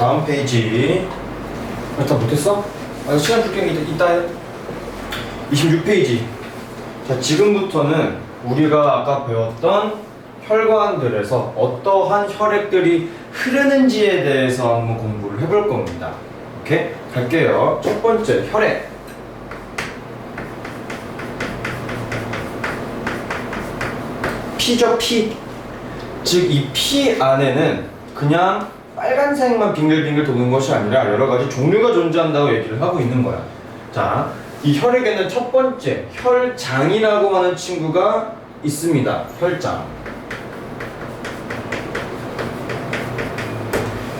다음 페이지. 일단 못했어? 아, 시간 줄게. 이따, 이따 해. 26페이지. 자, 지금부터는 우리가 아까 배웠던 혈관들에서 어떠한 혈액들이 흐르는지에 대해서 한번 공부를 해볼 겁니다. 오케이? 갈게요. 첫 번째, 혈액. 피죠, 피. 즉, 이 피 안에는 그냥 빨간색만 빙글빙글 도는 것이 아니라 여러 가지 종류가 존재한다고 얘기를 하고 있는 거야. 자, 이 혈액에는 첫 번째, 혈장이라고 하는 친구가 있습니다. 혈장.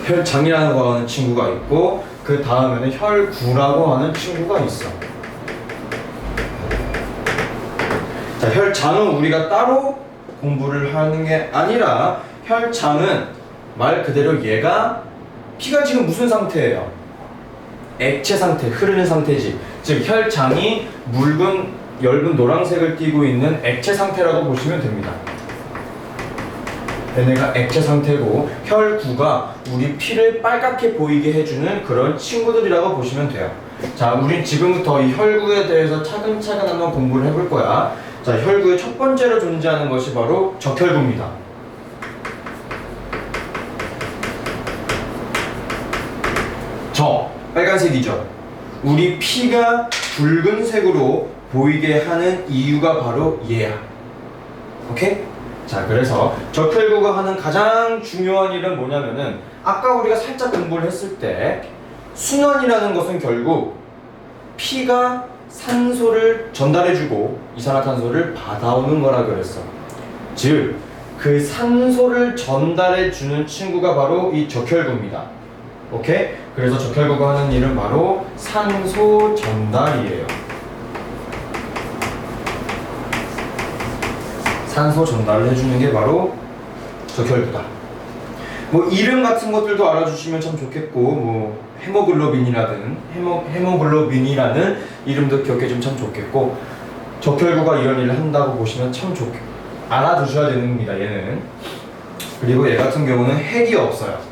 혈장이라고 하는 친구가 있고, 그 다음에는 혈구라고 하는 친구가 있어. 자, 혈장은 우리가 따로 공부를 하는 게 아니라 혈장은 말 그대로 얘가 피가 지금 무슨 상태예요? 액체 상태, 흐르는 상태지. 즉 혈장이 묽은 엷은 노란색을 띠고 있는 액체 상태라고 보시면 됩니다. 얘네가 액체 상태고 혈구가 우리 피를 빨갛게 보이게 해주는 그런 친구들이라고 보시면 돼요. 자, 우린 지금부터 이 혈구에 대해서 차근차근 한번 공부를 해볼 거야. 자, 혈구의 첫 번째로 존재하는 것이 바로 적혈구입니다. 저 빨간색이죠. 우리 피가 붉은색으로 보이게 하는 이유가 바로 얘야. 오케이? 자, 그래서 적혈구가 하는 가장 중요한 일은 뭐냐면은 아까 우리가 살짝 공부를 했을 때 순환이라는 것은 결국 피가 산소를 전달해주고 이산화탄소를 받아오는 거라 그랬어. 즉, 그 산소를 전달해주는 친구가 바로 이 적혈구입니다. 오케이? 그래서 적혈구가 하는 일은 바로 산소 전달이에요. 산소 전달을 해주는 게 바로 적혈구다. 뭐 이름 같은 것들도 알아주시면 참 좋겠고 뭐 헤모글로빈이라든 헤모 헤모글로빈이라는 이름도 기억해 주면 참 좋겠고 적혈구가 이런 일을 한다고 보시면 참 좋게 알아두셔야 됩니다. 얘는 그리고 얘 같은 경우는 핵이 없어요.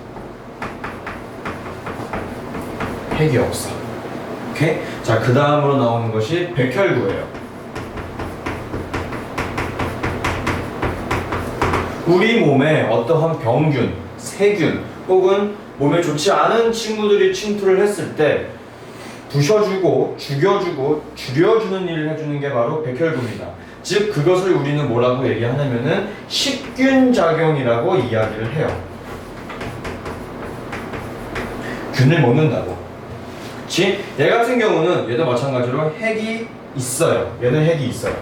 핵이 없어. 오케이? 자, 그 다음으로 나오는 것이 백혈구예요. 우리 몸에 어떠한 병균, 세균 혹은 몸에 좋지 않은 친구들이 침투를 했을 때 부셔주고 죽여주고 줄여주는 일을 해주는 게 바로 백혈구입니다. 즉 그것을 우리는 뭐라고 얘기하냐면은 식균 작용이라고 이야기를 해요. 균을 먹는다고. 그치? 얘 같은 경우는 얘도 마찬가지로 핵이 있어요. 얘는 핵이 있어요.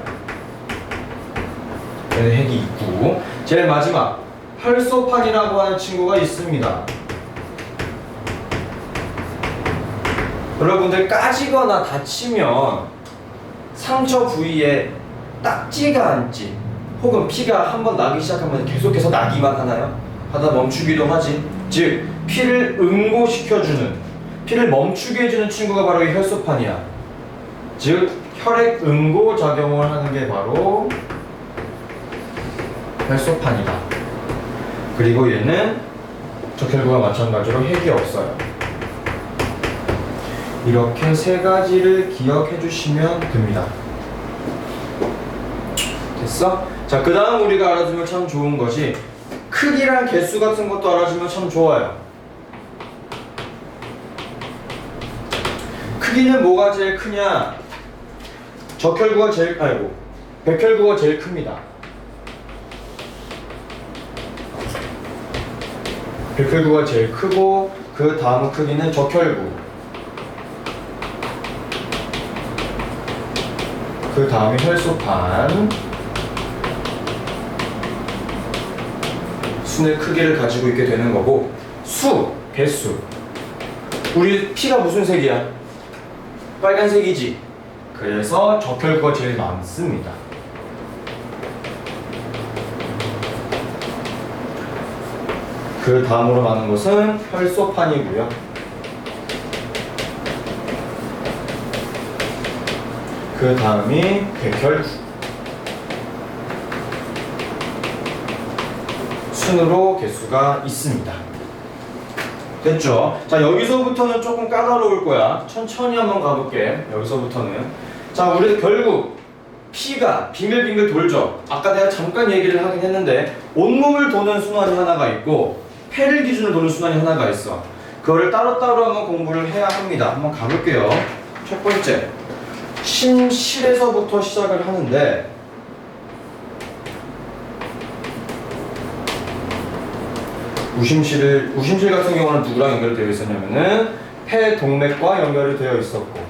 얘는 핵이 있고 제일 마지막 혈소판이라고 하는 친구가 있습니다. 여러분들 까지거나 다치면 상처 부위에 딱지가 앉지 혹은 피가 한 번 나기 시작하면 계속해서 나기만 하나요? 하다 멈추기도 하지 즉 피를 응고시켜주는 피를 멈추게 해주는 친구가 바로 이 혈소판이야 즉 혈액 응고 작용을 하는 게 바로 혈소판이다 그리고 얘는 적혈구와 마찬가지로 핵이 없어요 이렇게 세 가지를 기억해 주시면 됩니다. 됐어? 자, 그 다음 우리가 알아두면 참 좋은 것이 크기랑 개수 같은 것도 알아주면 참 좋아요. 크기는 뭐가 제일 크냐? 적혈구가 제일, 아이고, 백혈구가 제일 큽니다. 백혈구가 제일 크고, 그 다음 크기는 적혈구. 그 다음에 혈소판 순의 크기를 가지고 있게 되는 거고 수, 개수 우리 피가 무슨 색이야? 빨간색이지. 그래서 적혈구가 제일 많습니다. 그 다음으로 많은 것은 혈소판이고요. 그 다음이 백혈구 순으로 개수가 있습니다. 됐죠? 자 여기서부터는 조금 까다로울 거야. 천천히 한번 가볼게. 여기서부터는. 자 우리 결국 피가 빙글빙글 돌죠. 아까 내가 잠깐 얘기를 하긴 했는데 온몸을 도는 순환이 하나가 있고 폐를 기준으로 도는 순환이 하나가 있어. 그거를 따로따로 한번 공부를 해야 합니다. 한번 가볼게요. 첫 번째 심실에서부터 시작을 하는데 우심실을 우심실 같은 경우는 누구랑 연결되어 있었냐면은 폐 동맥과 연결이 되어 있었고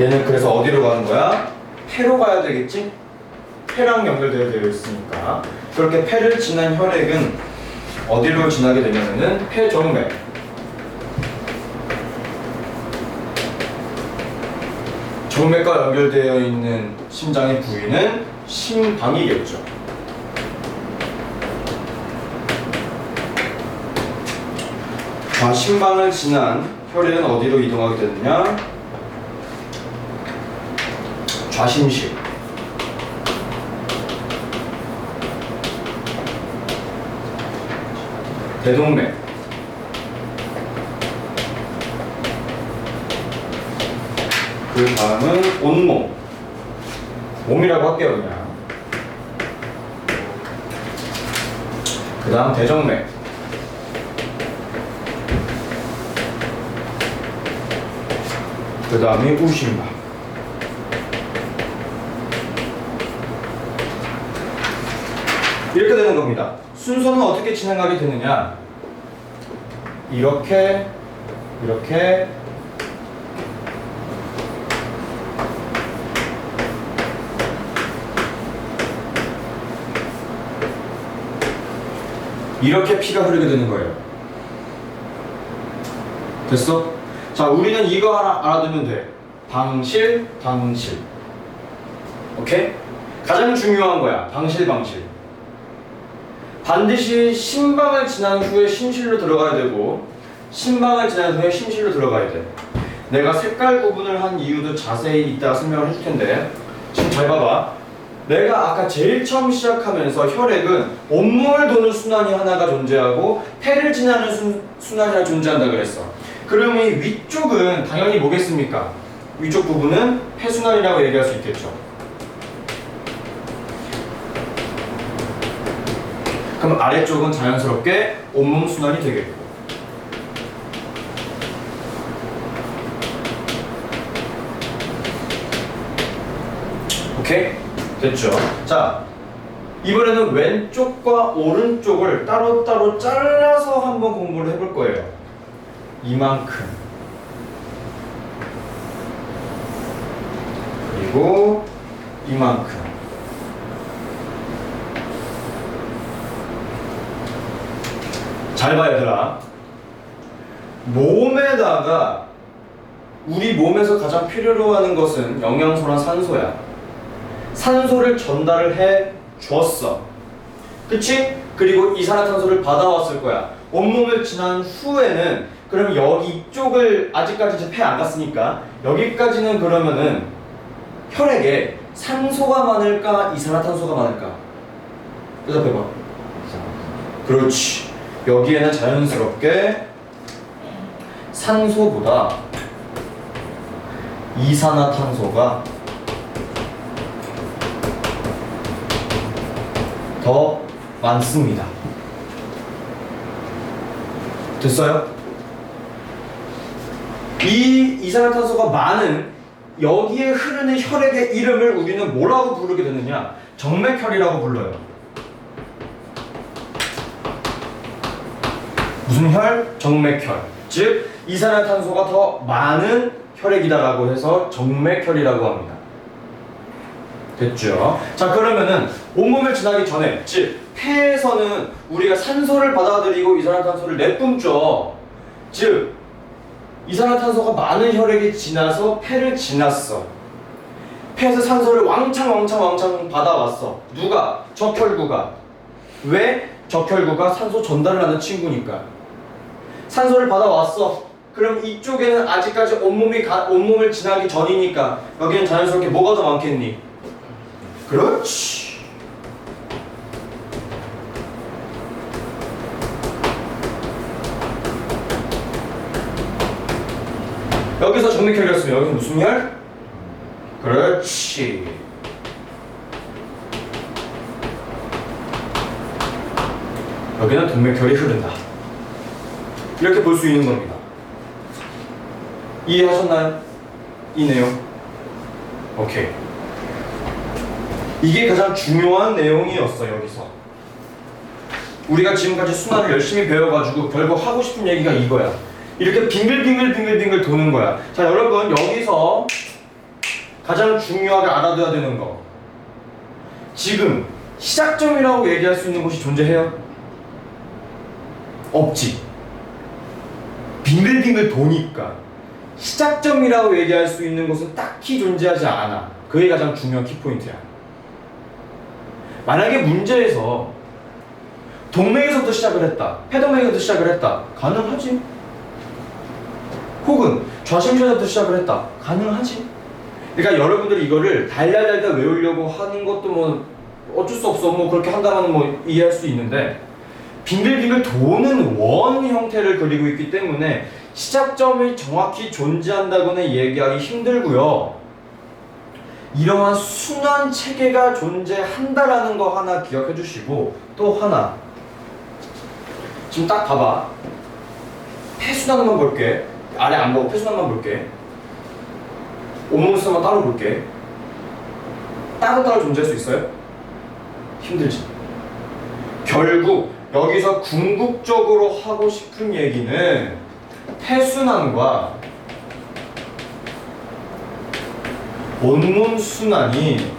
얘는 그래서 어디로 가는 거야? 폐로 가야 되겠지? 폐랑 연결되어 되어 있으니까 그렇게 폐를 지난 혈액은 어디로 지나게 되냐면은 폐 정맥 정맥과 연결되어 있는 심장의 부위는 심방이겠죠. 자, 심방을 지난 혈액은 어디로 이동하게 되느냐? 좌심실. 대동맥. 그 다음은 온몸. 몸이라고 할게요, 그냥. 그 다음 대정맥. 그 다음에 우심방. 이렇게 되는 겁니다. 순서는 어떻게 진행하게 되느냐? 이렇게, 이렇게, 이렇게 피가 흐르게 되는 거예요. 됐어? 자, 우리는 이거 하나 알아두면 돼. 방실, 방실. 오케이? 가장 중요한 거야. 방실, 방실. 반드시 심방을 지난 후에 심실로 들어가야 되고, 심방을 지난 후에 심실로 들어가야 돼. 내가 색깔 구분을 한 이유도 자세히 이따 설명을 해줄 텐데, 지금 잘 봐봐. 내가 아까 제일 처음 시작하면서 혈액은 온몸을 도는 순환이 하나가 존재하고 폐를 지나는 순, 순환이 하나 존재한다 그랬어. 그럼 이 위쪽은 당연히 뭐겠습니까? 위쪽 부분은 폐순환이라고 얘기할 수 있겠죠. 그럼 아래쪽은 자연스럽게 온몸 순환이 되겠고. 오케이? 됐죠? 자, 이번에는 왼쪽과 오른쪽을 따로따로 잘라서 한번 공부를 해볼 거예요. 이만큼. 그리고 이만큼. 잘 봐, 얘들아. 몸에다가 우리 몸에서 가장 필요로 하는 것은 영양소나 산소야. 산소를 전달을 해 줬어. 그치? 그리고 이산화탄소를 받아왔을 거야. 온몸을 지난 후에는 그럼 여기 이쪽을 아직까지 이제 폐 안 갔으니까 여기까지는 그러면은 혈액에 산소가 많을까 이산화탄소가 많을까? 대답해봐. 그렇지. 여기에는 자연스럽게 산소보다 이산화탄소가 더 많습니다. 됐어요? 이 이산화탄소가 많은 여기에 흐르는 혈액의 이름을 우리는 뭐라고 부르게 되느냐? 정맥혈이라고 불러요. 무슨 혈? 정맥혈. 즉 이산화탄소가 더 많은 혈액이다라고 해서 정맥혈이라고 합니다. 됐죠? 자 그러면은 온몸을 지나기 전에 즉 폐에서는 우리가 산소를 받아들이고 이산화탄소를 내뿜죠. 즉 이산화탄소가 많은 혈액이 지나서 폐를 지났어. 폐에서 산소를 왕창 왕창 왕창 받아왔어. 누가? 적혈구가. 왜? 적혈구가 산소 전달을 하는 친구니까. 산소를 받아왔어. 그럼 이쪽에는 아직까지 온몸이 가, 온몸을 지나기 전이니까 여기는 자연스럽게 뭐가 더 많겠니? 그렇지. 여기서 정맥혈이었으면 여기서 무슨 열? 그렇지. 여기는 동맥혈이 흐른다. 이렇게 볼 수 있는 겁니다. 이해하셨나요? 이 내용? 오케이. 이게 가장 중요한 내용이었어 여기서. 우리가 지금까지 순환을 열심히 배워가지고 결국 하고 싶은 얘기가 이거야. 이렇게 빙글빙글 빙글빙글 도는 거야. 자 여러분 여기서 가장 중요하게 알아둬야 되는 거. 지금 시작점이라고 얘기할 수 있는 곳이 존재해요? 없지. 빙글빙글 도니까 시작점이라고 얘기할 수 있는 곳은 딱히 존재하지 않아. 그게 가장 중요한 키포인트야. 만약에 문제에서 동맥에서부터 시작을 했다. 폐동맥에서부터 시작을 했다. 가능하지. 혹은 좌심실에서부터 시작을 했다. 가능하지. 그러니까 여러분들이 이거를 달달달달 외우려고 하는 것도 뭐 어쩔 수 없어. 뭐 그렇게 한다면 뭐 이해할 수 있는데 빙글빙글 도는 원 형태를 그리고 있기 때문에 시작점이 정확히 존재한다고는 얘기하기 힘들고요. 이러한 순환 체계가 존재한다라는 거 하나 기억해 주시고 또 하나. 지금 딱 봐봐. 폐순환만 볼게. 아래 안 보고 폐순환만 볼게. 오목수만 따로 볼게. 따로따로 존재할 수 있어요? 힘들지. 결국 여기서 궁극적으로 하고 싶은 얘기는 폐순환과 온몸 순환이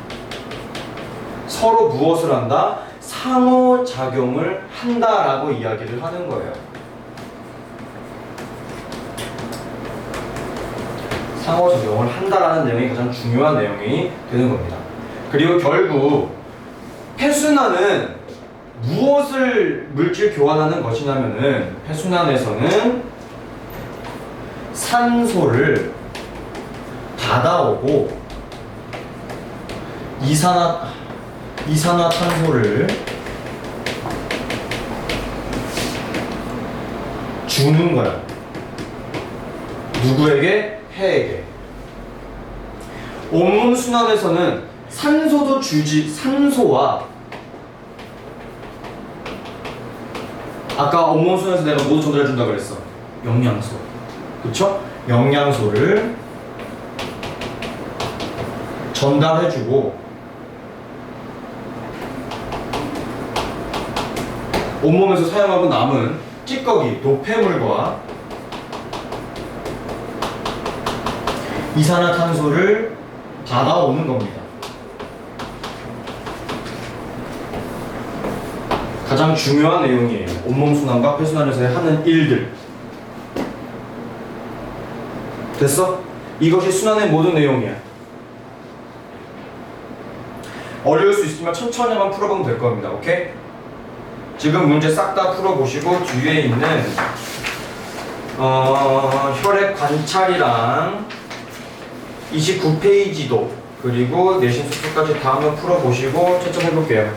서로 무엇을 한다? 상호작용을 한다라고 이야기를 하는 거예요. 상호작용을 한다라는 내용이 가장 중요한 내용이 되는 겁니다. 그리고 결국 폐순환은 무엇을 물질 교환하는 것이냐면은 폐순환에서는 산소를 받아오고 이산화 이산화탄소를 주는 거야. 누구에게? 폐에게. 온몸 순환에서는 산소도 주지 산소와 아까 온몸 순환에서 내가 뭐 전달해 준다 그랬어? 영양소. 그쵸? 영양소를 전달해주고 온몸에서 사용하고 남은 찌꺼기, 노폐물과 이산화탄소를 받아오는 겁니다. 가장 중요한 내용이에요. 온몸 순환과 폐순환에서 하는 일들. 됐어? 이것이 순환의 모든 내용이야. 어려울 수 있지만 천천히만 풀어보면 될 겁니다. 오케이? 지금 문제 싹 다 풀어보시고 뒤에 있는 어, 혈액 관찰이랑 29페이지도 그리고 내신 수술까지 다 한번 풀어보시고 채점해볼게요.